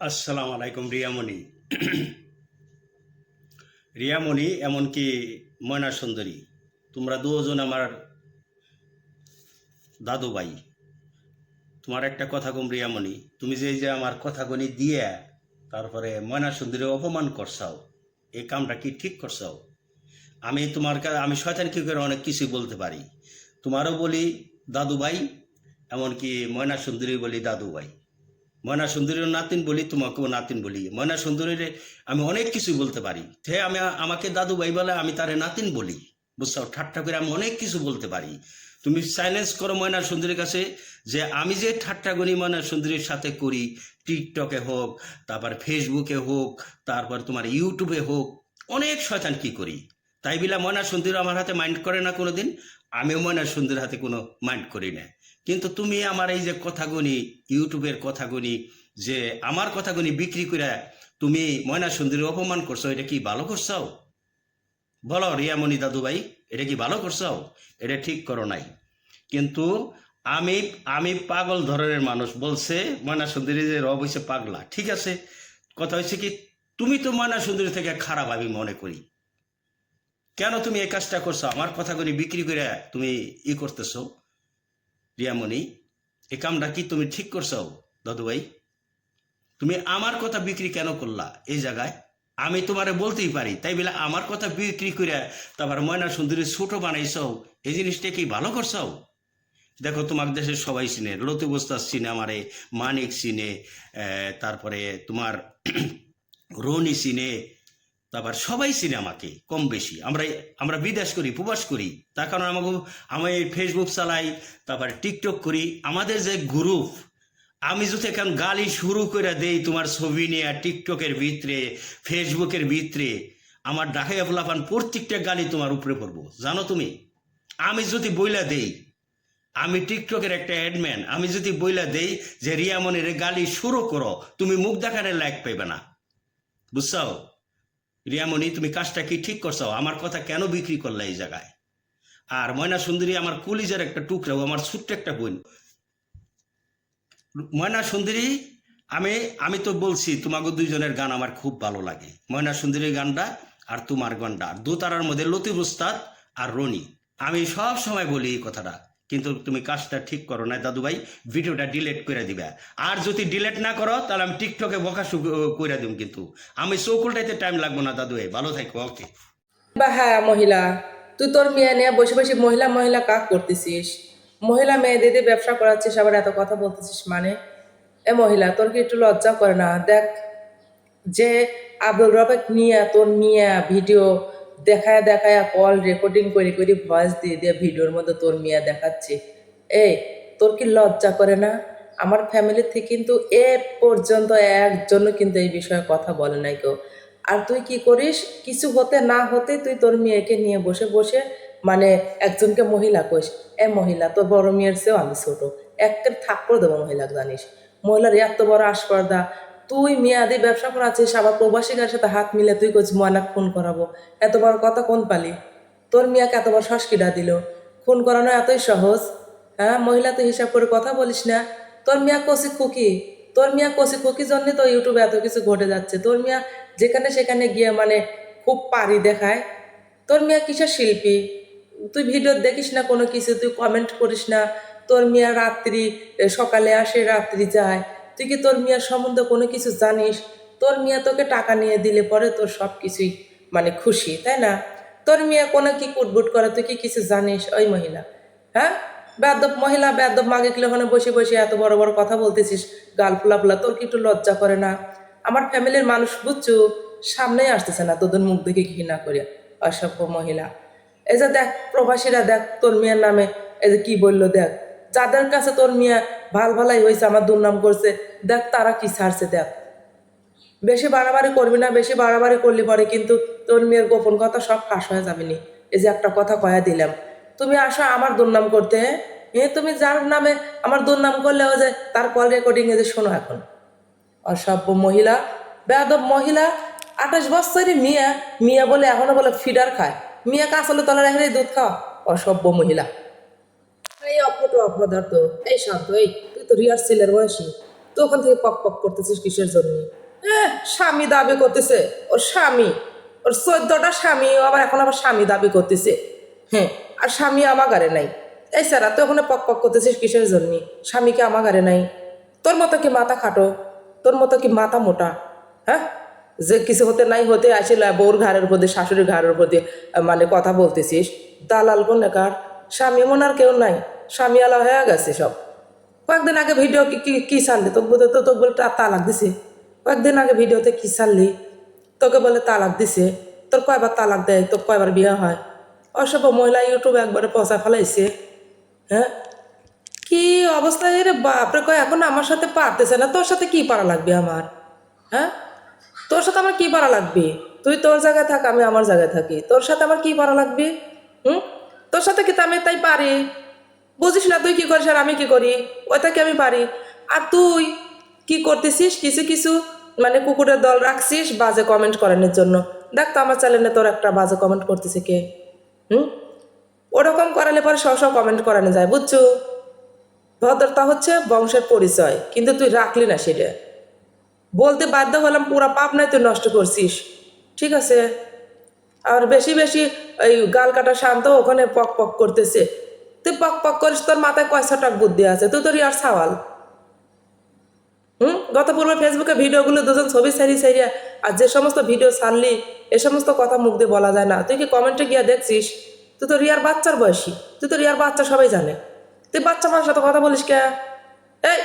আসসালামু আলাইকুম, রিয়ামণি। রিয়ামণি, এমনকি ময়না সুন্দরী তোমরা দুজন আমার দাদু ভাই তোমার একটা কথা কম, রিয়ামণি, তুমি যে যে আমার কথা কথাগুলি দিয়ে তারপরে ময়না সুন্দরী অপমান করছাও, এই কামটা কি ঠিক করছাও? আমি তোমার কা- আমি শয়তান কি করে অনেক কিছু বলতে পারি? তোমারও বলি দাদু ভাই এমনকি ময়না সুন্দরী বলি দাদু ভাই ময়না সুন্দরীর নাতিন বলি, তোমাকেও নাতিন বলি। ময়না সুন্দরীর আমি অনেক কিছু বলতে পারি। সে আমি আমাকে দাদু ভাই বলে আমি তারে নাতিন বলি। বুঝছ ঠাট্টা করে আমি অনেক কিছু বলতে পারি। তুমি সাইলেন্স করো ময়না সুন্দরীর কাছে যে আমি যে ঠাট্টা করি ময়না সুন্দরীর সাথে করি টিকটকে হোক, তারপর ফেসবুকে হোক, তারপর তোমার ইউটিউবে হোক, অনেক শয়তান কি করি? তাই বিলা ময়না সুন্দরী আমার হাতে মাইন্ড করে না কোনো দিন আমিও ময়না সুন্দরীর হাতে কোনো মাইন্ড করি না। কিন্তু তুমি আমার এই যে কথাগুনি ইউটিউবের কথাগুনি যে আমার কথাগুনি বিক্রি করে তুমি ময়না সুন্দরী অপমান করছ, এটা কি ভালো করছ? বলো, রিয়ামণি দাদু ভাই এটা কি ভালো করছ? এটা ঠিক করো নাই। কিন্তু আমি আমি পাগল ধরনের মানুষ, বলছে ময়না সুন্দরী যে রব হয়েছে পাগলা। ঠিক আছে, কথা হচ্ছে কি, তুমি তো ময়না সুন্দরী থেকে খারাপ, আমি মনে করি। কেন তুমি এই কাজটা করছ? আমার কথাগুলি বিক্রি করে তুমি ই করতেছো। রিয়ামণি এই কামটা কি তুমি ঠিক করছ দাদু ভাই, তুমি আমার কথা বিক্রি কেন করলা এই জায়গায়? আমি তোমারে বলতেই পারি, তাই বলে আমার কথা বিক্রি করে তারপর ময়না সুন্দরী ছোট বানাইছো এই জিনিসটা কি ভালো করছ দেখো তোমার দেশের সবাই চিনে লতু বস্তাস চিনে আমারে, মানিক চিনে তারপরে তোমার রনি চিনে তারপর সবাই চিনে আমাকে, কম বেশি। আমরা আমরা বিদেশ করি, প্রবাস করি। তার কারণে আমাকে, আমি ফেসবুক চালাই, তারপর টিকটক করি। আমাদের যে গ্রুপ আমি যদি এখন গালি শুরু করে দেই তোমার ছবি নিয়ে টিকটকের ভিতরে ফেসবুকের ভিতরে, আমার ডাকাইয়া ফলাফান প্রত্যেকটা গালি তোমার উপরে পড়ব। জানো তুমি? আমি যদি বইলা দেই, আমি টিকটকের একটা অ্যাডম্যান আমি যদি বইলা দেই যে রিয়ামনের গালি শুরু করো, তুমি মুখ দেখানোর লাইক পাইবে না। বুঝছ রিয়ামণি, তুমি কাজটা কি ঠিক করছ? আমার কথা কেন বিক্রি করলে এই জায়গায়? আর ময়না সুন্দরী আমার কুলিজের একটা টুকরা, ও আমার ছোট্ট একটা বোন। ময়না সুন্দরী আমি আমি তো বলছি তোমাকে দুইজনের গান আমার খুব ভালো লাগে। ময়না সুন্দরীর গানটা আর তোমার গানটা। দোতারার মধ্যে লতিফ উস্তাদ আর রনি। আমি সব সময় বলি এই কথাটা। কিন্তু তুমি কাজটা ঠিক করো না দাদু ভাই ভিডিওটা ডিলেট করে দিবে। আর যদি ডিলেট না করো, তাহলে আমি টিকটকে বকা করে দিব কিন্তু। আমি চৌকুলটাইতে টাইম লাগবো না দাদু ভাই ভালো থাকব ওকে হ্যাঁ মহিলা, তুই তোর মেয়ে নিয়ে বসে বসে মহিলা মহিলা কাক করতেছিস? মহিলা মেয়েদের দিয়ে ব্যবসা করাচ্ছিস, আবার এত কথা বলতেছিস মানে? এ মহিলা, তোর কি একটু লজ্জা করে না? দেখ, যে আব্দুল রবেক নিয়ে, তোর নিয়ে ভিডিও দেখায় দেখায় কল রেকর্ডিং করে করে ভয়েস দিয়ে দিয়ে ভিডিওর মধ্যে তোর মিয়া দেখাচ্ছে। এই, তোর কি লজ্জা করে না? আমার ফ্যামিলি থেকে কিন্তু এ পর্যন্ত একজন কিন্তু এই বিষয়ে কথা বলে নাই কেউ আর তুই কি করিস? কিছু হতে না হতে তুই তোর মেয়েকে নিয়ে বসে বসে মানে একজনকে মহিলা কইস। এ মহিলা, তোর বড় মেয়ের চেয়েও আমি ছোট। একটা থাপ্পড় দেবো মহিলা, জানিস? মহিলার এত বড় আসপর্দা তুই মেয়াদি ব্যবসা করাচ্ছিস, আবার প্রবাসীকার সাথে হাত মিলে তুই করছিস ময়না, খুন করাবো। এত বড় কথা কোন পালি? তোর মিয়াকে এত বড় সস্কিটা দিল। খুন করানো এতই সহজ হ্যাঁ? মহিলা তুই হিসাব করে কথা বলিস না। তোর মিয়া কষি খুকি। তোর মিয়া কষি খুকি জন্য তো ইউটিউবে এত কিছু ঘটে যাচ্ছে। তোর মিয়া যেখানে সেখানে গিয়ে মানে খুব পারি দেখায়। তোর মিয়া কিসের শিল্পী? তুই ভিডিও দেখিস না কোনো কিছু, তুই কমেন্ট করিস না। তোর মিয়া রাত্রি সকালে আসে, রাত্রি যায়। তুই কি তোর মিয়ার সম্বন্ধে কোনো কিছু জানিস? তোর মিয়া তোকে টাকা নিয়ে দিলে পরে তোর সব কিছুই মানে খুশি, তাই না? তোর মিয়া কোনো কি কুটবুট করে, তুই কি কিছু জানিস ওই মহিলা? হ্যাঁ? বেদব মহিলা বেদব মাগে কিলো ওখানে বসে বসে এত বড় বড় কথা বলতেছিস, গাল ফুলা ফুলা তোর কি একটু লজ্জা করে না? আমার ফ্যামিলির মানুষ বুঝছ, সামনেই আসতেছে না তোদের মুখ দেখে ঘৃণা করে অসভ্য মহিলা। এই যে দেখ, প্রবাসীরা দেখ তোর মেয়ের নামে, এই যে কি বলল দেখ। যাদের কাছে তোর মেয়ে ভালো ভালাই হয়েছে, আমার দুর্নাম করছে, দেখ তারা কি ছাড়ছে, দেখ। বেশি বাড়াবাড়ি করবি না, বেশি বাড়াবাড়ি করলি পরে কিন্তু তোর মেয়ের গোপন কথা সব ফাঁস হয়ে যাবে নি। এই যে একটা কথা কয়া দিলাম। তুমি আসো আমার দুর্নাম করতে এ, তুমি যার নামে আমার দুর্নাম করলে ও যে তার কল রেকর্ডিং এ যে শোনো এখন। অসভ্য মহিলা বেদব মহিলা, আঠাশ বছরই মিয়া মিয়া বলে এখনও বলে ফিডার খায়। মিয়া কাঁচলে তলার এখানে দুধ খাওয়া অসভ্য মহিলা। এই অপট অপদার্থ। এই শান্ত, এই, তুই তো রিহার্সেলের বয়সী। তুই ওখান থেকে পক পক করতেছিস কিসের জন্য? হ্যাঁ স্বামী দাবি করতেছে। ওর স্বামী, ওর চোদ্দটা স্বামী আবার এখন আবার স্বামী দাবি করতেছে। হ্যাঁ আর স্বামী আমার গাড়ে নাই। এই স্যারা তুই ওখানে পক পক করতেছিস কিসের জন্য? স্বামীকে আমার গাড়ে নাই? তোর মতো কি মাথা খাটো? তোর মতো কি মাথা মোটা? হ্যাঁ? যে কিছু হতে নাই হতে আসিল বউর ঘাড়ের উপর শাশুড়ির ঘাড়ের উপর দিয়ে মানে কথা বলতেছিস। দালাল কোন কার স্বামী মন আর কেউ নাই। স্বামী আলা হয়ে গেছে সব। কয়েকদিন আগে ভিডিও কি ছাড়লি? তোকে তো তোকে বলে তালাক দিছে। কয়েকদিন আগে ভিডিওতে কি ছাড়লি? তোকে বলে তালাক দিছে। তোর কয়বার তালাক দেয়? তোর কয়বার বিয়ে হয়? অসব মহিলা ইউটিউবে একবারে পচা ফেলাইছে। হ্যাঁ? কি অবস্থা রে বাপরে কয়, এখন আমার সাথে পারতেছে না। তোর সাথে কি পারা লাগবে আমার? হ্যাঁ? তোর সাথে আমার কি পারা লাগবে? তুই তোর জায়গায় থাক, আমি আমার জায়গায় থাকি। তোর সাথে আমার কি পারা লাগবে? হুম? তোর সাথে কি আমি তাই পারি? বুঝিস না তুই কি করিস আর আমি কি করি? ওইটা কি আমি পারি। আর তুই কি করতেছিস? কিছু কিছু মানে কুকুরের দল রাখছিস, বাজে কমেন্ট করানোর জন্য। দেখ তো আমার চ্যানেলে তোর একটা বাজে কমেন্ট করতেছে কে। হুম? ওরকম করালে পরে সব সব কমেন্ট করানো যায়, বুঝছ? ভদ্রতা হচ্ছে বংশের পরিচয়, কিন্তু তুই রাখলি না সেটা। বলতে বাধ্য হলাম পুরা পাপ নাই তুই নষ্ট করছিস। ঠিক আছে? আর বেশি বেশি ওই গাল কাটা শান্ত ওখানে পক পক করতেছে। তুই পক পক করিস, তোর মাথায় কয়শো টাক বুদ্ধি আছে, তুই তোর ইয়ার সাওয়াল। হুম? গত পূর্বে ফেসবুকে ভিডিওগুলো দুজন ছবি সারি সারিয়া আর যে সমস্ত ভিডিও ছাড়লি, এ সমস্ত কথা মুখ দিয়ে বলা যায় না। তুই কি কমেন্টে গিয়া দেখছিস? তুই তো রিয়ার বাচ্চার বয়সী, তুই তো রিয়ার বাচ্চা সবাই জানে। তুই বাচ্চা মানুষের সাথে কথা বলিস কে? এই,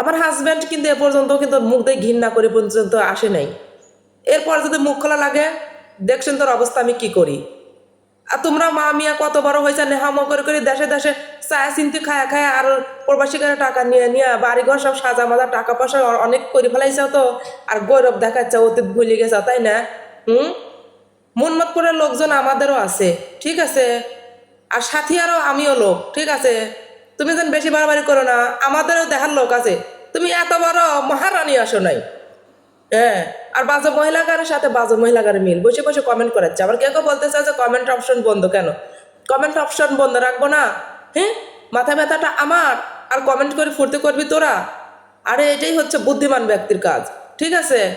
আমার হাজব্যান্ড কিন্তু এ পর্যন্ত কিন্তু মুখ দিয়ে ঘৃণা করে পর্যন্ত আসে নাই। এরপর যদি মুখ খোলা লাগে দেখছেন তোর অবস্থা, আমি কি করি? আর তোমরা মা মিয়া কত বড় হয়েছে নেহামো করে করে দেশে দেশে চায়া চিনতে খায়া খায়া আর প্রবাসী করে টাকা নিয়ে নিয়ে বাড়ি ঘর সব সাজা মাজা টাকা পয়সা অনেক করে ফেলাইছে তো, আর গৌরব দেখাচ্ছে, অতীত ভুলে গেছে, তাই না? হুম? মনমতপুরের লোকজন আমাদেরও আছে, ঠিক আছে? আর সাথী আরও আমিও লোক, ঠিক আছে? তুমি যেন বেশি বাড়াবাড়ি করো না, আমাদেরও দেখার লোক আছে। তুমি এত বড় মহারানী আসো নাই। হ্যাঁ আর বাজে মহিলাগারের সাথে বাজে মহিলাগারের মিল। বসে বসে কমেন্ট করাচ্ছে। আবার কেউ কেউ বলতে চায় যে কমেন্ট অপশন বন্ধ কেন? কমেন্ট অপশন বন্ধ রাখব না। হ্যাঁ মাথা ব্যথাটা আমার। আর কমেন্ট করে ফুর্তি করবি তোরা। আরে, এটাই হচ্ছে বুদ্ধিমান ব্যক্তির কাজ। ঠিক আছে?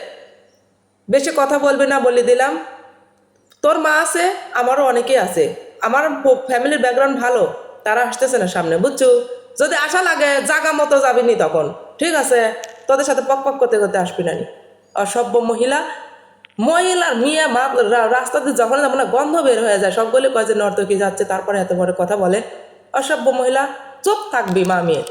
বেশি কথা বলবি না বলে দিলাম। তোর মা আছে, আমারও অনেকেই আছে। আমার ফ্যামিলির ব্যাকগ্রাউন্ড ভালো। তারা আসতেছে না সামনে, বুঝছ? যদি আশা লাগে, জাগা মতো যাবিনি তখন। ঠিক আছে? তোদের সাথে পক পক করতে করতে আসবি নি। অসভ্য মহিলা। মহিলার মেয়ে মা রাস্তাতে যখন যেমন গন্ধ বের হয়ে যায় সবগুলো কয় যে, নর্তকী যাচ্ছে, তারপরে এত বড় কথা বলে। অসভ্য মহিলা চোখ থাকবি মা মেয়ে।